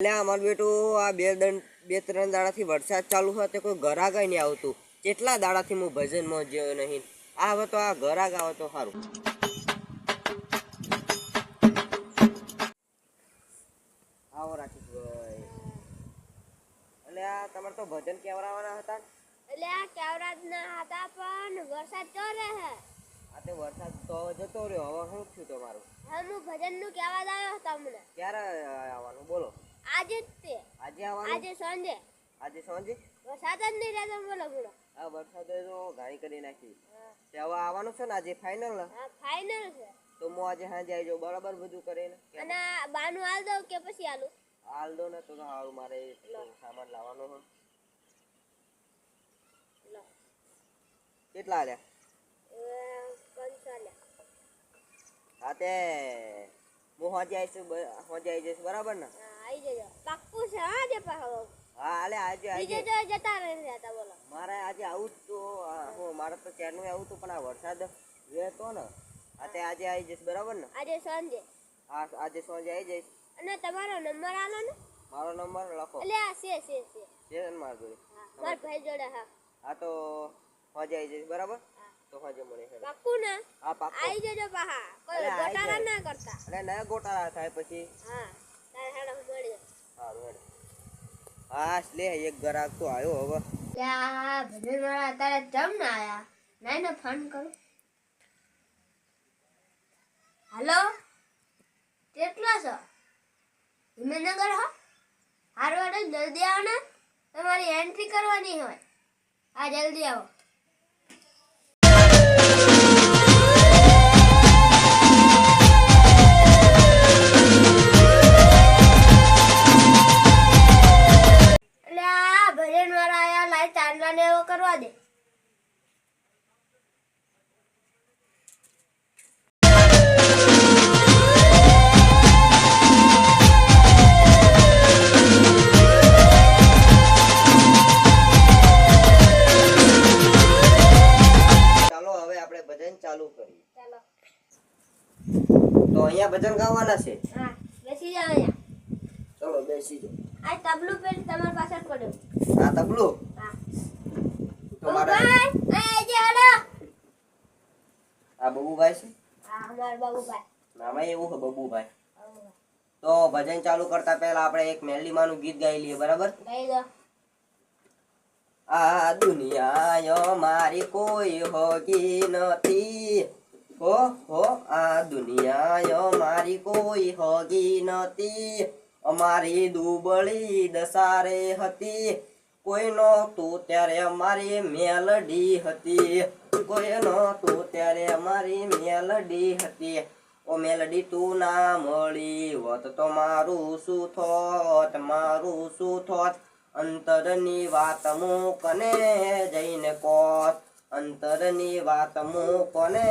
એટલે અમારું બેટું આ બે દંડ બે ત્રણ દાડાથી વરસાદ ચાલુ હોય તો કોઈ ઘરાક નહીં આવતું. કેટલા દાડાથી હું ભજનમાં જ્યો નહીં. આ હવે તો આ ઘરાક આવે તો સારું આવો રાકેશભાઈ. એટલે આ તમારે તો ભજન કેવડાવવાના હતા? એટલે આ કેવરાજ ના હતા પણ વરસાદ તો રહે. આ તો વરસાદ તો જતો રહ્યો. હવે શું થયું તમારું? હવે હું ભજનનું કહેવા આવ્યો હતો તમને ક્યારે આવવાનું? બોલો. આજે જ તે. આજે આવવાનું? આજે સાંજે. આજે સાંજે? વરસાદ જ નહીં રહેતો બોલો બોલો. આ વરસાદ તો ઘાણી કરી નાખી. તે હવે આવવાનું છે ને આજે ફાઇનલ હા ફાઇનલ છે. તો હું આજે સાંજે આવી જાઉં બરાબર બધું કરીને? અને બાનું હાલ દઉં કે પછી હાલું હાલ દો ને તો તો મારે સામાન લાવવાનો હોય કેટલા આલ્યા? હા તે હું હોજે આવીશું હોજે આવી જઈશ બરાબર ને? હા પાક્કું છે હા જે પાછો હા. હાલે આજે બીજે આજે જતા રહે હતા બોલો. મારે આજે આવું તો આ મારે તો ચારનું આવું હતું પણ આ વરસાદ રહેતો ને હા આજે આવી જઈશ બરાબર ને? આજે સાંજે. હા આજે સાંજે આવી જઈશ. અને તમારો નંબર આલો ને? મારો નંબર લખો. એટલે આ છે છે છે. છે ને જોડે? હા ભાઈ જોડે હા. હા તો હોજે આવી જઈશ બરાબર? તો હોજે મળે પાક્કુ ને? હા પાક્કો. આવી જજો પાહા. કોઈ ગોટાળા ના કરતા. નયા ગોટાળા થાય પછી. હા તારે હેડો મળી સારું એક ગ્રાહક તો આવ્યો હવે. ત્યાં ભજન વાળા અત્યારે જમ ના આયા. નહીં ને ફોન કરો. હાલો? કેટલા છો? હિમેનગર હો? હારું હારું, જલ્દી આવો ને. તમારી એન્ટ્રી કરવાની હોય. હા, જલ્દી આવો. ભજન ગાવાના છે. હા બેસી અહીંયા. ચલો બેસી જાઓ. આ તબલું પેલી તમારી પાછળ પડ્યો. આ તબલું? હા. તમારા મારા આ જે હાલો. આ બબુભાઈ છે? હા અમાર બબુભાઈ. નામાં એવું છે બબુભાઈ. તો ભજન ચાલુ કરતા પહેલા આપણે એક મેલીમાનું ગીત ગાઈ લઈએ બરાબર? ગઈ દો આ દુનિયા મારી કોઈ હોગી નથી. હો હો, આ દુનિયા મારી કોઈ હગી નતી અમારી દુબળી દસારે હતી. કોઈનો તું ત્યારે અમારી મેલડી હતી. કોઈનો તું ત્યારે અમારી મેલડી હતી. ઓ મેલડી, તું ના મળી હોત તો મારું શું થોત? મારું શું થોત? અંતરની વાત મૂકને જઈને કોત? અંતરની વાત મૂકોને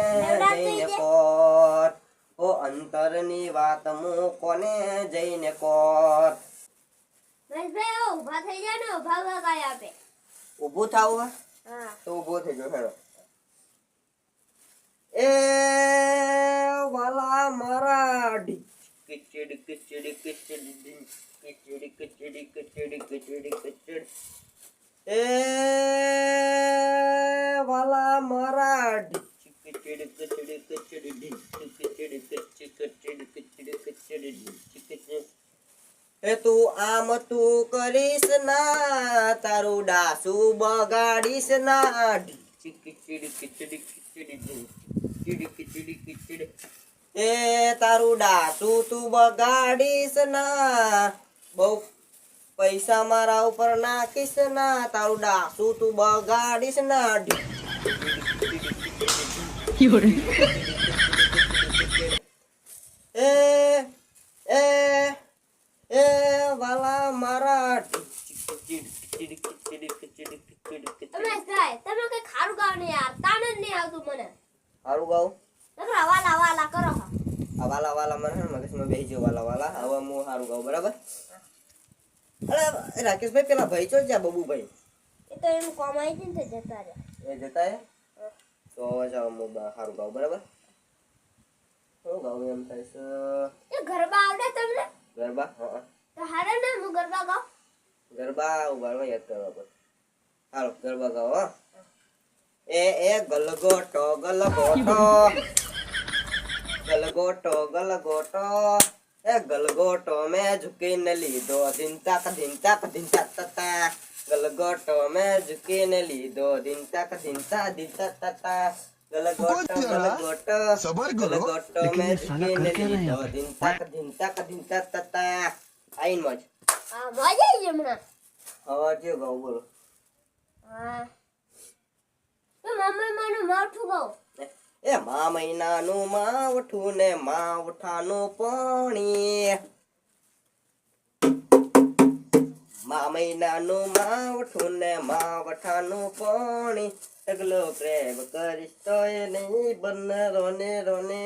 જઈને કોર? ઓ અંતરની વાત મૂકોને જઈને કોર? થઈ ને આપે. ઊભું થાવું હા. તો ઊભો થઈ ગયો હેડો. એ વાલા મારા. કિચડ કિચડ. કિચડ કિચડ કિચડ કિચડ કિચડ. એ એ તું આમ તું કરીશ ના, તારું ડાસુ બગાડીશ ના. એ તારું ડાસુ તું બગાડીશ ના. બહુ પૈસા મારા ઉપર નાખીશ ના, તારું ડાસુ તું બગાડીશ ના. એ એ એ વાલા મારા તમે કઈ ખારું ગાવ ને યાર. તાન જ નહીં આવતું મને. સારું ગાઉં તમે વાલા વાલા કરો હા. વાલા વાલા મને મગજમાં બેસી ગયો વાલા વાલા. હવે હું સારું ગાવ બરાબર? અરે રાકેશભાઈ પેલા ભાઈ ચો જ્યાં બબુભાઈ? એ તો એનું કોમ આવી જતા રહ્યા. એ જતા હે તો જાઓ હું સારું ગાઉં બરાબર શું ગાઉં એમ થાય છે એ ગરબા આવડે તમને ગરબા હા તો હારે ને હું ગરબા ઉભાડવા યાદ કરવા પડે હાલો ગરબા ગાઓ હો એ એ ગલગોટો ગલગોટો ગલગોટો ગલગોટો એ ગલગોટો મેં ઝુકીને લીધો ધીંતાક ધીંતાક ધીંતા તતા ગલગોટો મેં ઝુકીને લીધો. ધીંતાક ધીંતા ધીંતા તતા ગલગોટો ગલગોટો સબર. ગલગોટો મેં ઝુકીને લીધો. ધીંતાક ધીંતાક ધીંતા તતા આઈન મોજ. આ મજા આવી ગઈ હમણાં? હવે જે ગાવ બોલો. હા. તો મમ્મી મને માઠું ગાવ એ મા મહિનાનું માવઠું ને માવઠાનું પાણી. મા મહિનાનું માવઠું ને માવઠાનું પાણી. અગલો પ્રેમ કરીશ તો એ નહીં બને રોને રોને.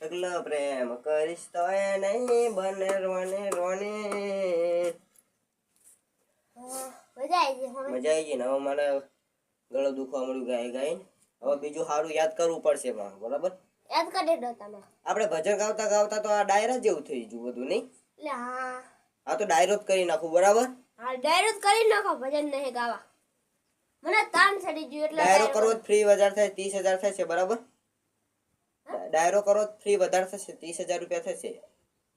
અગલો પ્રેમ કરીશ તો એ નહીં બને રોને રોને. મજા આવી ગઈ ને? હવે મને ગળો દુખવા મળ્યું ગાય ગાય હવે બીજું સારું યાદ કરવું પડશે માં બરાબર? યાદ કરી દો તમે. આપણે ભજન ગાવતા ગાવતા તો આ ડાયરા જેવું થઈ ગયું બધું નહીં? એટલે હા. આ તો ડાયરો જ કરી નાખું બરાબર? હા ડાયરેક્ટ કરી નાખો ભજન નહીં ગાવા. મને તાન ચડી ગયું એટલે ડાયરો કરો ફ્રી વધારે થાય ત્રીસ હજાર થશે બરાબર? ડાયરો કરો ફ્રી વધારે થશે ત્રીસ હજાર રૂપિયા થશે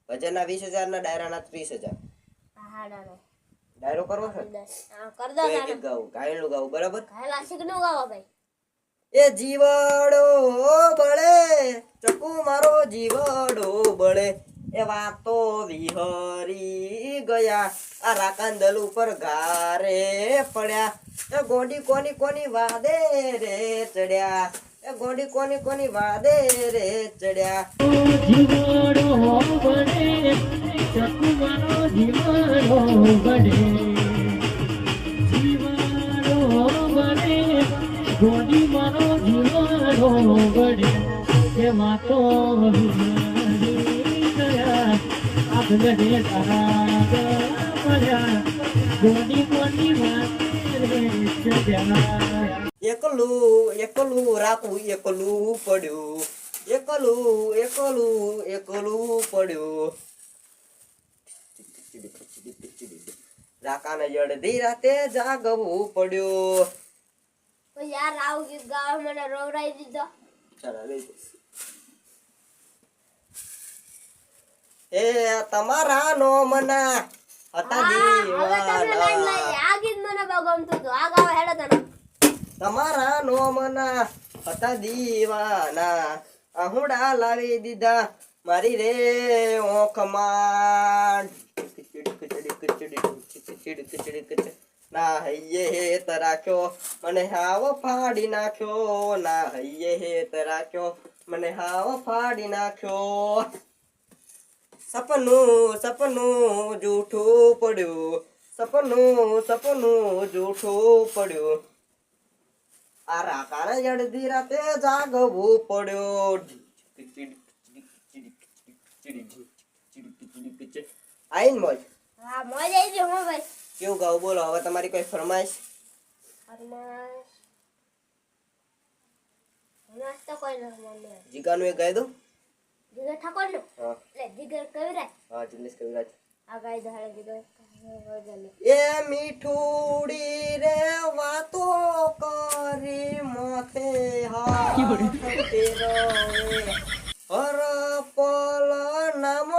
ભજનના વીસ હજાર ના ડાયરાના ત્રીસ હજાર. હા ડાયરો ડાયરો કરવો છે? ગાવું ગાયનું ગાવું બરાબર? ગાવા ભાઈ? એ જીવડો બળે. ચકુ મારો જીવડો બળે. એ વાતો વિહરી ગયા. આ રાકાંદલ ઉપર ગારે પડ્યા. એ ગોંડી કોની કોની વાદે રે ચડ્યા. એ ગોંડી કોની કોની વાદે રે ચડ્યા. જીવાડો બને ચકુમાનો જીવાડો બને જીવાડો બને ગોડી મારો જીવાડો બને એમાં તો વિહરી ગયા આગળ તારા પડ્યા ગોડી ગોડી એકલું એકલું રાખું એકલું પડ્યું. એકલું એકલું એકલું પડ્યું. રાકાને જડધી રાતે જાગવું પડ્યું. યાર આવું ગીત ગાવા મને રોવરાઈ દીધો. ચાલો લઈ જઈશ. એ તમારા નો મના. હતા દીવાના. તમારા નો મના. હતા દીવાના. આહુડા લાવી દીધા. મારી રે ઓખમાં ના હૈયે હેત રાખ્યો. મને હાવ ફાડી નાખ્યો. ના હૈયે હેત રાખ્યો. મને હાવ ફાડી નાખ્યો. સપનું સપનું જૂઠું પડ્યું. સપનું સપનું જૂઠું પડ્યું. આ રાકાને જડધી રાતે જાગવું પડ્યો. આઈન મોજ. હા મજા આવી ગઈ હો ભાઈ. કેવું ગાવ? બોલો હવે તમારી કોઈ ફરમાઈશ? ફરમાશ ફરમાશ તો કોઈ નથી મને જીગાનું એ ગાઈ દો જીગર ઠાકોરનું એટલે જીગર કવિરાજ હા જિગ્નેશ કવિરાજ આ ગાય ધારે જીગર. એ મીઠુડી રે વાતો કરી માથે હા હર પલ નામ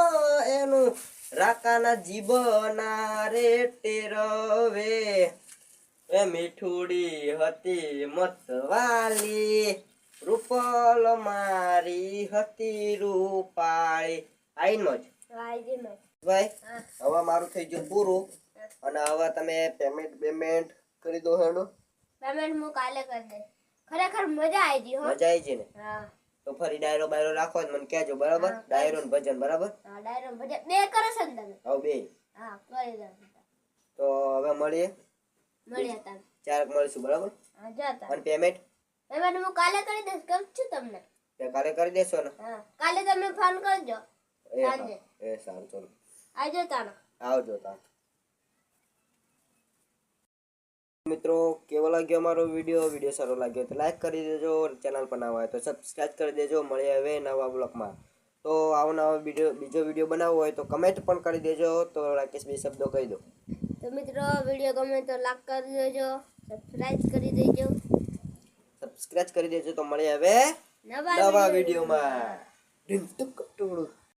એનું રાકાના જીબના રે ટેરવે. એ મીઠુડી હતી મતવાલી રૂપલ મારી હતી રૂપાળી. આઈન હા ભાઈ હવે મારું થઈ ગયું પૂરું. અને હવે તમે પેમેન્ટ પેમેન્ટ કરી દો હેડો. પેમેન્ટ હું કાલે કરી દઈશ. ખરેખર મજા આવી ગઈ હો. મજા આવી છે ને? હા. તો ફરી ડાયરો બાયરો રાખો તો મને કહેજો બરાબર? હા, ડાયરો ને ભજન બરાબર? હા ડાયરો ભજન. બે કરો છો ને તમે? હવે બે. હા કરી દો. તો હવે મળીએ. મળ્યા તમે. ચારક મળીશું બરાબર? હા જતા. અને પેમેન્ટ પેમેન્ટ હું કાલે કરી દઈશ કેમ છું તમને? કાલે કરી દેશો ને? હા કાલે તમે ફોન કરજો. સાંજે. એ સારું ચલો. આવજો તાનો આવજો તા મિત્રો કેવો લાગ્યો અમારો વીડિયો? વીડિયો સારો લાગ્યો તો લાઈક કરી દેજો. ચેનલ પર નવા હોય તો સબસ્ક્રાઇબ કરી દેજો. મળીએ હવે નવા બ્લોગમાં તો આવો નવો વીડિયો બીજો વીડિયો બનાવવો હોય તો કમેન્ટ પણ કરી દેજો. તો રાકેશ બે શબ્દો કહી દો. તો મિત્રો વીડિયો ગમે તો લાઈક કરી દેજો. સબસ્ક્રાઇબ કરી દેજો. સબસ્ક્રાઇબ કરી દેજો તો મળીએ હવે નવા વિડીયોમાં.